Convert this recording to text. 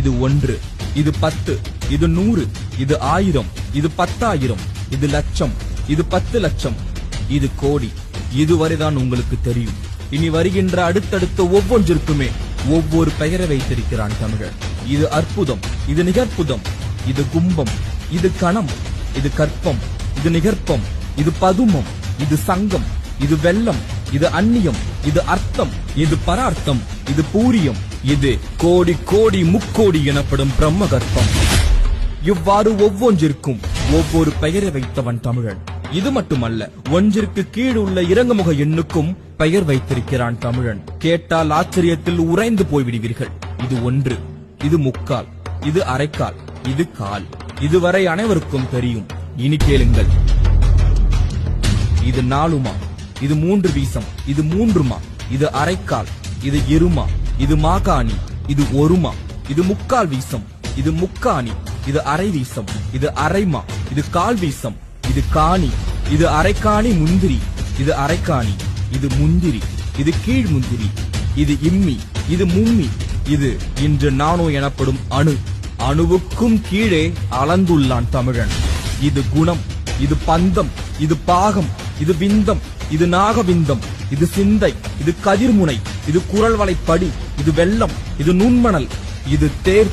இது ஒன்று இது பத்து இது நூறு இது ஆயிரம் இது பத்தாயிரம் இது லட்சம் இது பத்து லட்சம். இது கோடி. இதுவரைதான் உங்களுக்கு தெரியும். இனி வருகின்ற அடுத்தடுத்த ஒவ்வொன்றிற்குமே ஒவ்வொரு பெயரை வைத்திருக்கிறான் தமிழன் இது அற்புதம் இது நிகற்புதம் இது கும்பம் இது கணம் இது கற்பம் இது நிகற்பம் இது பதுமம் இது சங்கம் இது வெள்ளம் இது அந்நியம் இது அர்த்தம் இது பரார்த்தம் இது பூரியம் இது கோடி கோடி முக்கோடி எனப்படும் பிரம்ம கர்ப்பம் இவ்வாறு ஒவ்வொன்றிற்கும் ஒவ்வொரு பெயரை வைத்தவன் தமிழன். இது மட்டுமல்ல ஒன்றிற்கு கீழ் உள்ள இறங்குமுக எண்ணுக்கும் பெயர் வைத்திருக்கிறான் தமிழன். கேட்டால் ஆச்சரியத்தில் உறைந்து போய்விடுவீர்கள். இது ஒன்று இது முக்கால் இது அரைக்கால் இது கால். இதுவரை அனைவருக்கும் தெரியும். இனி கேளுங்கள். இது நாலுமா இது மூன்று வீசம் இது மூன்றுமா? இது அரைக்கால் இது இருமா இது மாகாணி இது ஒருமா? இது முக்கால் வீசம் இது முக்காணி இது அரை வீசம் இது அரைமா? இது கால் வீசம் இது காணி இது அரைக்காணி முந்திரி இது அரைக்காணி இது முந்திரி இது கீழ் முந்திரி இது இம்மி இது மும்மி இது இன்று நானோ எனப்படும் அணு. அணுவுக்கும் கீழே அளந்துள்ளான் தமிழன். இது குணம் இது பந்தம் இது பாகம் இது விந்தம் இது நாகவிந்தம் இது சிந்தை இது கதிர்முனை இது குரல் வலைப்படி இது வெள்ளம் இது நுண்மணல் இது தேர்